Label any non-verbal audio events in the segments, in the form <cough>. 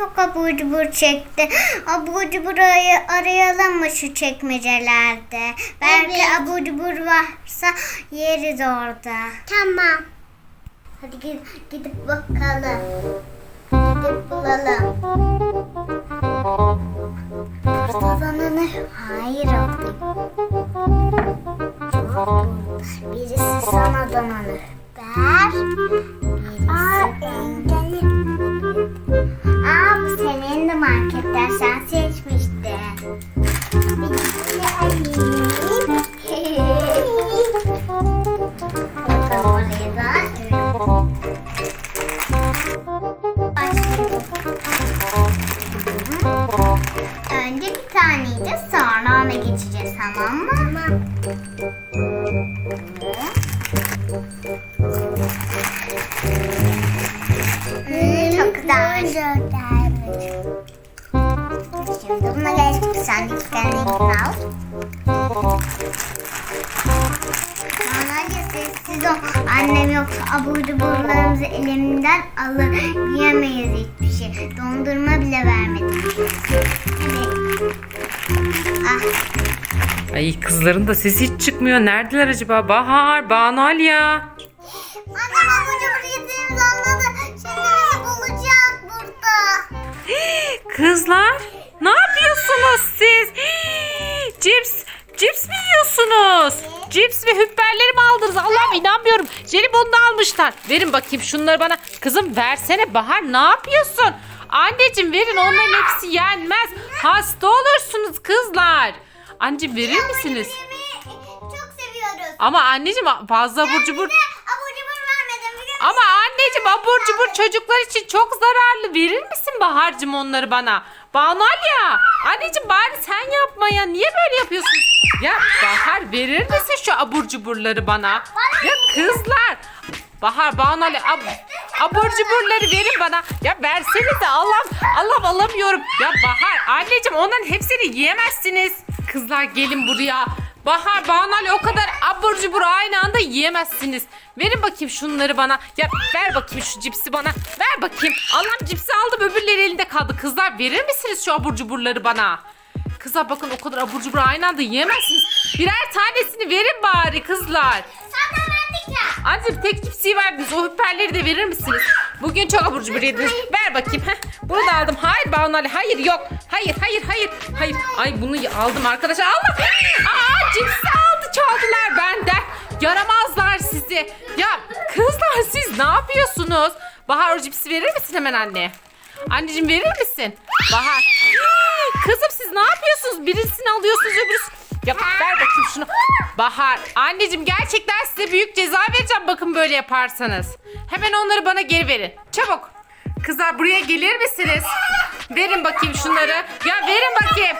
çok abur cubur çekti. Abur cubur aray- arayalım mı şu çekmecelerde? Belki Evet. abur cubur varsa yeriz orada. Tamam. Hadi gidip, gidip bakalım. Gidip bulalım. Burada da ne? Hayır burada. Birisi sana da nanı ver. Birisi. Aa tamam mı? Tamam. güzelmiş. Şimdi buna geç. Sen iki tane al. Sessiz ol. Annem yoksa abur cuburlarımızı elimden alır. Yiyemeyiz hiçbir şey. Dondurma bile vermedi. Ay kızların da sesi hiç çıkmıyor. Neredeler acaba? Bahar, Banu Alya. Annem abur cubur yediğimizi anladı. Şimdi bulacak burada. <gasps> Kızlar ne yapıyorsunuz siz? <gasps> Cips, cips mi yiyorsunuz? Cips ve hüpperleri mi aldınız? Allah'ım inanmıyorum. Jelibonu da almışlar. Verin bakayım şunları bana. Kızım versene Bahar ne yapıyorsun? Anneciğim verin onların hepsi yenmez. Hasta olursunuz kızlar. Anneciğim verir misiniz? Çok seviyoruz. Ama anneciğim fazla abur cubur... Abur cubur vermedim? Ama anneciğim abur cubur çocuklar için çok zararlı. Verir misin Bahar'cığım onları bana? Banu ya. Anneciğim bari sen yapma ya. Niye böyle yapıyorsun? Ya Bahar verir misin şu abur cuburları bana? Ya kızlar. Bahar Banu Ali ab, abur cuburları verin bana. Ya versenize Allah Allah alamıyorum. Ya Bahar anneciğim onların hepsini yiyemezsiniz. Kızlar gelin buraya. Bahar Banu Ali o kadar abur cubur aynı anda yiyemezsiniz. Verin bakayım şunları bana. Ya ver bakayım şu cipsi bana. Ver bakayım. Allah'ım cipsi aldım öbürleri elinde kaldı. Kızlar verir misiniz şu abur cuburları bana? Kızlar bakın o kadar abur cubur aynı anda yiyemezsiniz. Birer tanesini verin bari kızlar. Sana verdik ya. Anneciğim tek cipsi verdiniz. O hüpperleri de verir misiniz? Bugün çok abur cubur yediniz. Ver bakayım. Heh, bunu da aldım. Hayır Banu Ali. Hayır yok. Hayır hayır hayır. Hayır. Ay bunu aldım arkadaşlar. Allah. Aa cipsi aldı çaldılar benden. Yaramazlar sizi. Ya kızlar siz ne yapıyorsunuz? Bahar o cipsi verir misin hemen anne? Anneciğim verir misin? Bahar. Kızım siz ne yapıyorsunuz? Birisini alıyorsunuz öbürüsü. Ya ver bakayım şunu. Bahar. Anneciğim gerçekten size büyük ceza vereceğim bakın böyle yaparsanız. Hemen onları bana geri verin. Çabuk. Kızlar buraya gelir misiniz? Verin bakayım şunları. Ya verin bakayım.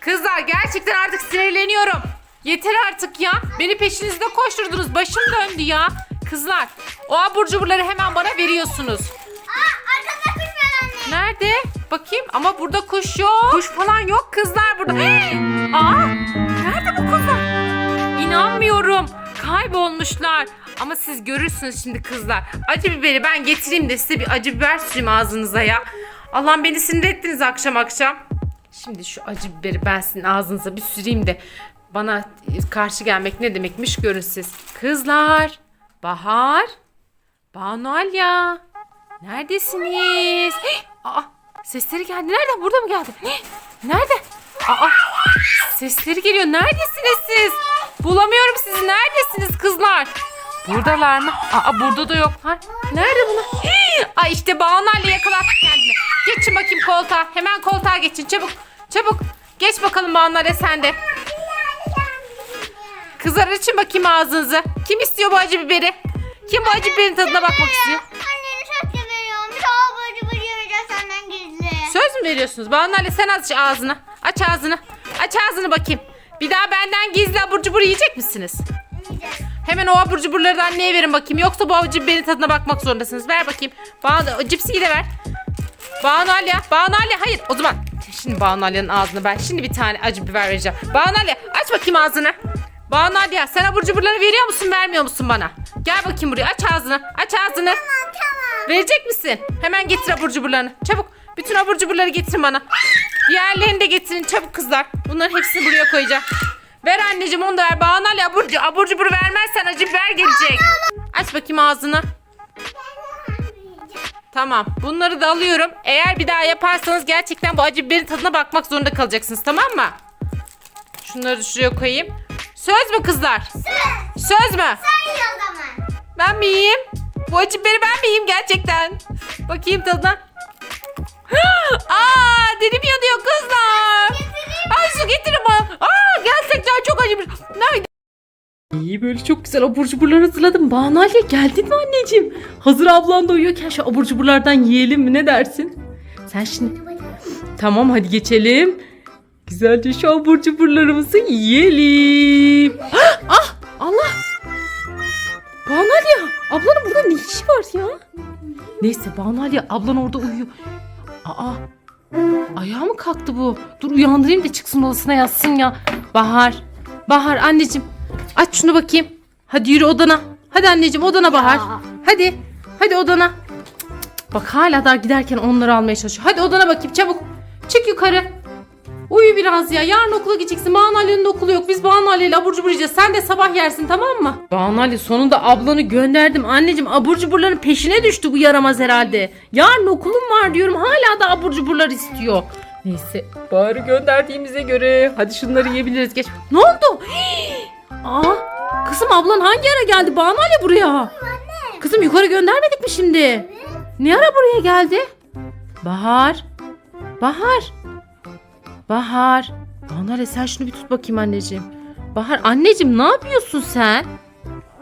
Kızlar gerçekten artık sinirleniyorum. Yeter artık ya. Beni peşinizde koşturdunuz. Başım döndü ya. Kızlar o abur cuburları hemen bana veriyorsunuz. Aa arkada kuş var anne. Nerede? Bakayım ama burada kuş yok. Kuş falan yok kızlar burada. Aa! Nerede bu kızlar? İnanmıyorum. Kaybolmuşlar. Ama siz görürsünüz şimdi kızlar. Acı biberi ben getireyim de size bir acı biber süreyim ağzınıza ya. Allah'ım beni sinir ettiniz akşam akşam. Şimdi şu acı biberi ben sizin ağzınıza bir süreyim de bana karşı gelmek ne demekmiş görün siz. Kızlar, Bahar, Banu Alya. Neredesiniz? Hey, Aa, sesleri geldi. Nereden? Burada mı geldi? Hey, Nerede? Aa, sesleri geliyor. Neredesiniz siz? Bulamıyorum sizi. Neredesiniz kızlar? Buradalar mı? Aa, burada da yoklar. Nerede bunlar? Ay işte Banu Ali yakalattı kendini. Geçin bakayım koltuğa. Hemen koltuğa geçin. Çabuk. Çabuk. Geç bakalım Ali sen de. Kızlar açın bakayım ağzınızı. Kim istiyor bu acı biberi? Kim bu acı biberin tadına bakmak istiyor? Mü veriyorsunuz? Banu Ali sen aç ağzını. Aç ağzını. Aç ağzını bakayım. Bir daha benden gizli abur cubur yiyecek misiniz? Hemen o abur cuburları da anneye verin bakayım. Yoksa bu acı biberin tadına bakmak zorundasınız. Ver bakayım. Banu, o cipsiyi de ver. Banu Alya. Banu Alya hayır. O zaman şimdi Banu Alya'nın ağzını ben şimdi bir tane acı biber vereceğim. Banu Alya aç bakayım ağzını. Banu Alya sen abur cuburları veriyor musun vermiyor musun bana? Gel bakayım buraya aç ağzını. Aç ağzını. Tamam tamam. Verecek misin? Hemen getir abur cuburlarını. Çabuk. Bütün abur cuburları getirin bana. Diğerlerini de getirin çabuk kızlar. Bunların hepsini buraya koyacağım. Ver anneciğim onu da ver. Bana Ali abur, abur cubur vermezsen acı biber gelecek. Aç bakayım ağzını. Tamam. Bunları da alıyorum. Eğer bir daha yaparsanız gerçekten bu acı biberin tadına bakmak zorunda kalacaksınız. Tamam mı? Şunları şuraya koyayım. Söz mü kızlar? Söz. Söz mü? Söyle o zaman. Ben mi yiyeyim? Bu acı biberi ben mi yiyeyim gerçekten? Bakayım tadına. <gasps> Aa dilim yanıyor kızlar. Ay su getirin bana. Aa gerçekten çok acımış. Nerede? İyi böyle çok güzel abur cuburlar hazırladım. Banu Ali geldin mi anneciğim? Hazır ablan da uyuyorken şu abur cuburlardan yiyelim mi ne dersin? Sen şimdi... Tamam hadi geçelim. Güzelce şu abur cuburlarımızı yiyelim. <gasps> Ah Allah. Banu Ali ablanın burada ne işi var ya? Neyse Banu Ali ablan orada uyuyor. Aa ayağı mı kalktı bu? Dur uyandırayım da çıksın odasına yatsın ya. Bahar. Bahar anneciğim aç şunu bakayım. Hadi yürü odana. Hadi anneciğim odana Bahar. Hadi. Hadi odana. Cık, cık, cık. Bak hala daha giderken onları almaya çalışıyor. Hadi odana bakayım çabuk. Çık yukarı. Uyu biraz ya. Yarın okula gideceksin. Banu Ali'nin okulu yok. Biz Banu Ali ile abur cubur yiyeceğiz. Sen de sabah yersin tamam mı? Banu Ali sonunda ablanı gönderdim. Anneciğim abur cuburların peşine düştü bu yaramaz herhalde. Yarın okulum var diyorum. Hala da abur cuburlar istiyor. Neyse bari gönderdiğimize göre hadi şunları yiyebiliriz. Geç. Ne oldu? Hii! <gasps> Aa, kızım ablan hangi ara geldi Banu Ali buraya? Anne. Kızım yukarı göndermedik mi şimdi? Ne ara buraya geldi? Bahar. Bahar. Bahar. Bahar sen şunu bir tut bakayım anneciğim. Bahar anneciğim ne yapıyorsun sen?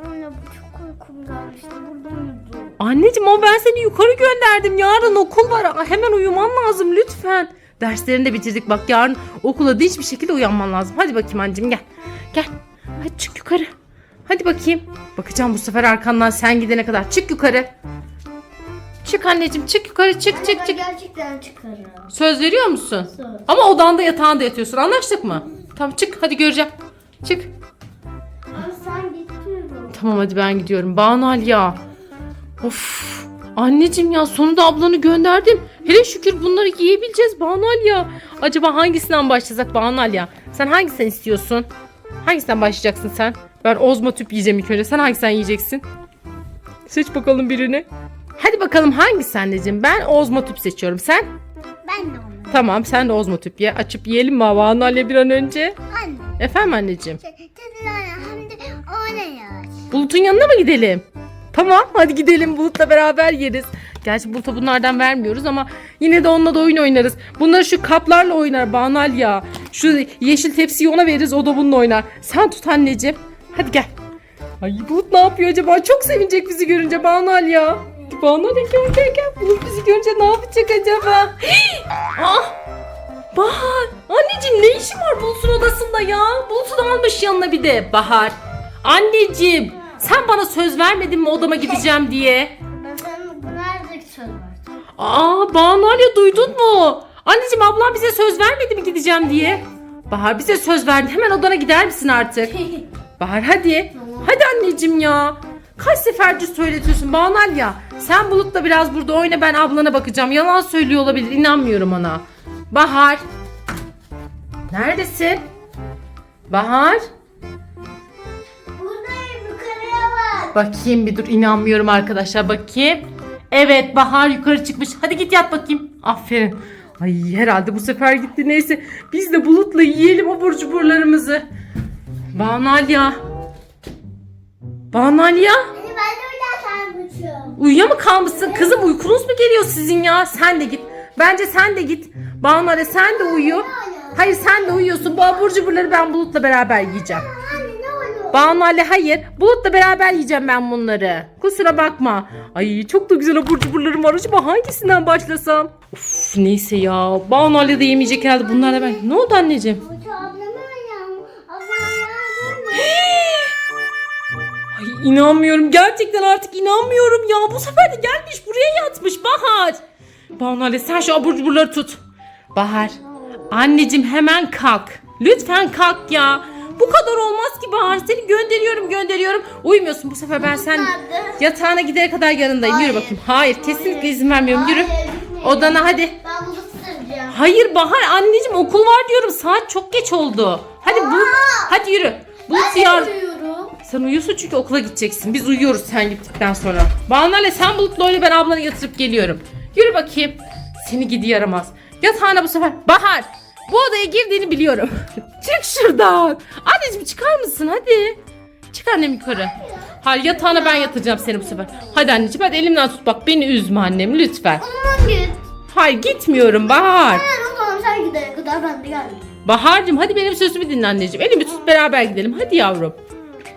Anne bu çok uykum gelmişti. Burada uyudum. Anneciğim ama ben seni yukarı gönderdim. Yarın okul var. Hemen uyuman lazım lütfen. Derslerini de bitirdik. Bak yarın okula da hiçbir şekilde uyanman lazım. Hadi bakayım anneciğim gel. Gel. Hadi çık yukarı. Hadi bakayım. Bakacağım bu sefer arkandan sen gidene kadar. Çık yukarı. Çık anneciğim çık yukarı çık çık çık. gerçekten çıkarım. Söz veriyor musun? Söz. Ama odanda yatağında yatıyorsun. Anlaştık mı? Tamam çık hadi göreceğim. Çık. Ama sen gitmiyorum. Tamam hadi ben gidiyorum. Banu ya. Of. Anneciğim ya sonunda ablanı gönderdim. Hele şükür bunları yiyebileceğiz Banu ya. Acaba hangisinden başlasak Banu ya? Sen hangisinden istiyorsun? Hangisinden başlayacaksın sen? Ben ozma tüp yiyeceğim ilk önce. Sen hangisinden yiyeceksin? Seç bakalım birini. Hadi bakalım hangisi anneciğim? Ben ozma tüp seçiyorum. Sen? Ben de onu. Tamam sen de ozma tüp ye. Açıp yiyelim mi Banu Ali bir an önce? Anne. Efendim anneciğim? Hem de ya? Bulut'un yanına mı gidelim? Tamam hadi gidelim Bulut'la beraber yeriz. Gerçi Bulut'a bunlardan vermiyoruz ama yine de onunla da oyun oynarız. Bunları şu kaplarla oynar Banal ya. Şu yeşil tepsiyi ona veririz o da bununla oynar. Sen tut anneciğim. Hadi gel. Ay Bulut ne yapıyor acaba? Çok sevinecek bizi görünce Banal ya. Banal ya gel gel gel. Bulut bizi görünce ne yapacak acaba? <gasps> Ah! Bahar! Anneciğim ne işin var Bulut'un odasında ya? Bulut'u da almış yanına bir de. Bahar! Anneciğim! Sen bana söz vermedin mi odama gideceğim diye? Nerede söz verdim? Aa Banu Alya duydun mu? Anneciğim ablam bize söz vermedi mi gideceğim diye? Bahar bize söz verdi. Hemen odana gider misin artık? <laughs> Bahar hadi. Hadi anneciğim ya. Kaç seferdir söyletiyorsun Banu Alya. Sen Bulut'la biraz burada oyna ben ablana bakacağım. Yalan söylüyor olabilir inanmıyorum ona. Bahar. Neredesin? Bahar. Buradayım yukarıya bak. Bakayım bir dur inanmıyorum arkadaşlar bakayım. Evet Bahar yukarı çıkmış. Hadi git yat bakayım. Aferin. Ay herhalde bu sefer gitti. Neyse biz de Bulut'la yiyelim abur cuburlarımızı. Banalya. Banalya. Hani Uyuya mı kalmışsın? Kızım uykunuz mu geliyor sizin ya? Sen de git. Bence sen de git. Banalya sen de uyu. Hayır sen de uyuyorsun. Bu abur cuburları ben Bulut'la beraber yiyeceğim. Banu Ali hayır. Bulut'la beraber yiyeceğim ben bunları. Kusura bakma. Ay çok da güzel abur cuburlarım var. Acaba hangisinden başlasam? Of neyse ya. Banu Ali de yemeyecek herhalde. Bunlar da ben. Ne oldu anneciğim? İnanmıyorum. Gerçekten artık inanmıyorum ya. Bu sefer de gelmiş buraya yatmış Bahar. Banu Ali sen şu abur cuburları tut. Bahar. Anneciğim hemen kalk. Lütfen kalk ya. Bu kadar olmaz ki Bahar. Seni gönderiyorum gönderiyorum. Uyumuyorsun bu sefer ben sen yatağına gidene kadar yanındayım. Yürü Hayır. bakayım. Hayır kesinlikle izin vermiyorum. Yürü. Hayır, gitme. Odana hadi. Ben bunu. Hayır Bahar anneciğim okul var diyorum. Saat çok geç oldu. Hadi Bulut. Hadi yürü. Bulut yar. Sen uyuyorsun çünkü okula gideceksin. Biz uyuyoruz sen gittikten sonra. Banale sen Bulut'la oyna ben ablanı yatırıp geliyorum. Yürü bakayım. Seni gidi yaramaz. Yatağına bu sefer. Bahar. Bu odaya girdiğini biliyorum. <laughs> Çık şuradan. Anneciğim çıkar mısın hadi. Çık annem yukarı. Hayır yatağına ben yatacağım seni bu sefer. Hadi anneciğim hadi elimden tut bak beni üzme annem lütfen. O zaman git. Hayır gitmiyorum Bahar. Ben o zaman sen gidene kadar ben de geldim. Bahar'cığım hadi benim sözümü dinle anneciğim. Elimi tut beraber gidelim. Hadi yavrum.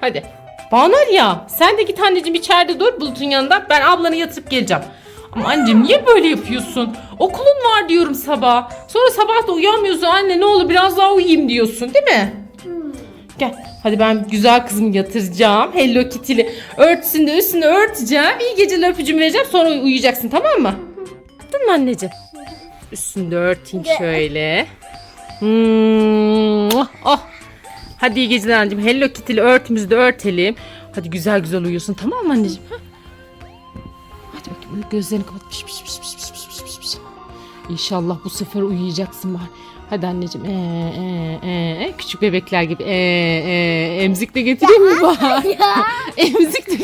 Hadi. Banal ya. Sen de git anneciğim içeride dur Bulut'un yanında. Ben ablanı yatırıp geleceğim. Ama anneciğim niye böyle yapıyorsun? Okulun var diyorum sabah. Sonra sabah da uyanmıyorsun. Anne ne olur biraz daha uyuyayım diyorsun değil mi? Gel. Hadi ben güzel kızımı yatıracağım. Hello Kitty'li. Örtüsünü de üstünü örteceğim. İyi geceler öpücüğümü vereceğim. Sonra uy- uyuyacaksın tamam mı? Değil mi anneciğim? Üstünü de örteyim şöyle. Hmm. Hadi iyi geceler anneciğim. Hello Kitty'li örtümüzü de örtelim. Hadi güzel güzel uyuyorsun tamam mı anneciğim? Ha? Hadi bakayım uyu, gözlerini kapat. Piş, piş, piş, piş, piş, piş, piş. İnşallah bu sefer uyuyacaksın bari. Hadi anneciğim. Ee, ee, ee. Küçük bebekler gibi. Ee, ee. Emzik de getireyim mi Bahar? <laughs> Emzik de